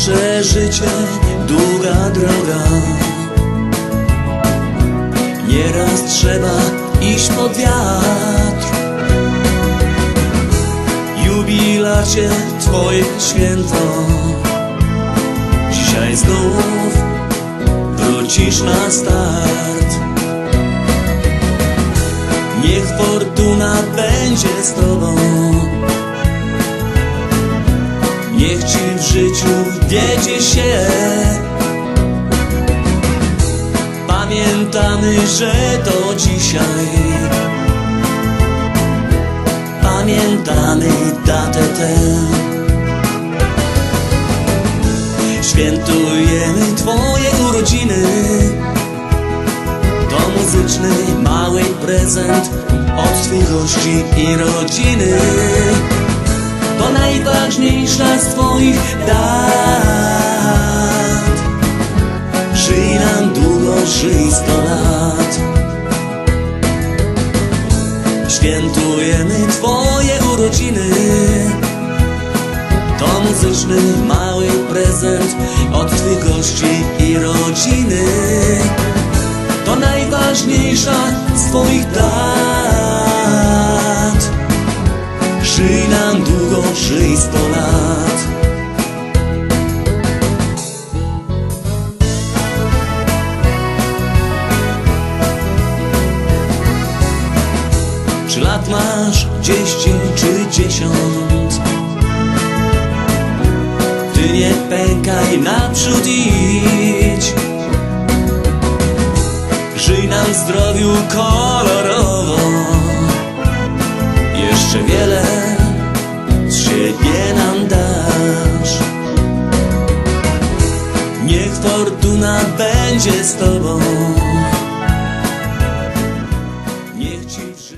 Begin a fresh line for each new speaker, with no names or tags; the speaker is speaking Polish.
Twoje życie długa droga. Nieraz trzeba iść pod wiatr. Jubilacie Twoje święto. Dzisiaj znów wrócisz na start. Niech fortuna będzie z Tobą. Niech Ci w życiu wiedzie się. Pamiętamy, że to dzisiaj. Pamiętamy datę tę. Świętujemy Twoje urodziny. To muzyczny mały prezent Od Twych gości i rodziny najważniejsza z Twoich dat. Żyj nam długo, żyj sto lat Świętujemy Twoje urodziny. To muzyczny mały prezent Od Twych gości i rodziny. To najważniejsza z Twoich dat Żyj nam długo, żyj sto lat Czy lat masz dziesięć czy dziesiąt? Ty nie pękaj, naprzód idź Żyj nam zdrowiu kolorowo fortuna będzie z tobą